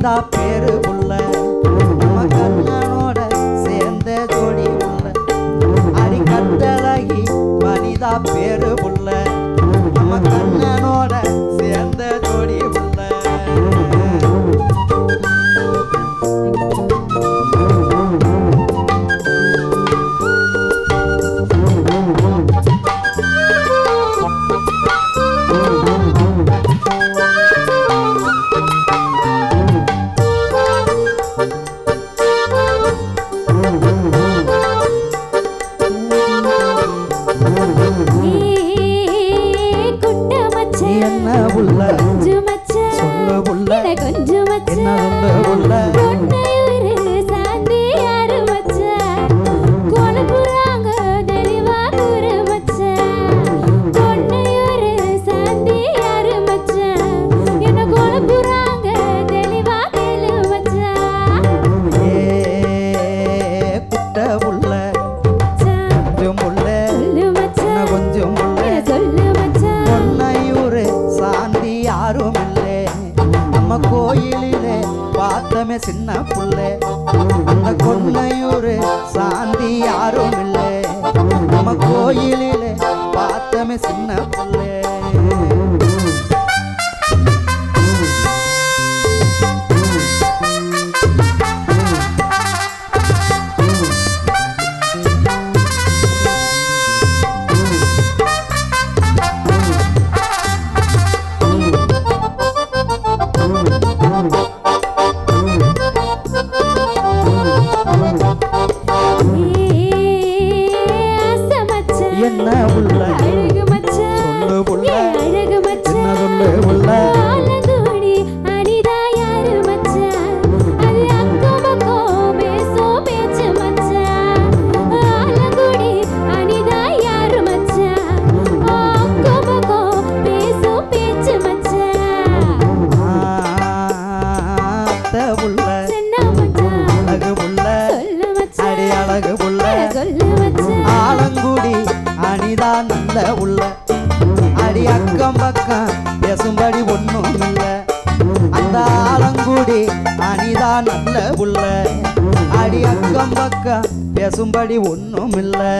대답 என்ன சொந்த உள்ள சின்ன புள்ள. அந்த கொன்னையூர் சாந்தி யாரும் இல்லை நம்ம கோயிலில் பார்த்தமே சின்ன புள்ள. நீதான் நல்ல உள்ள. அடி அக்கம் பக்கம் பேசும்படி ஒன்றும் இல்லை அந்த ஆலங்குடி அணிதான் நல்ல உள்ள. அடி அக்கம் பக்கம் பேசும்படி ஒன்றும் இல்லை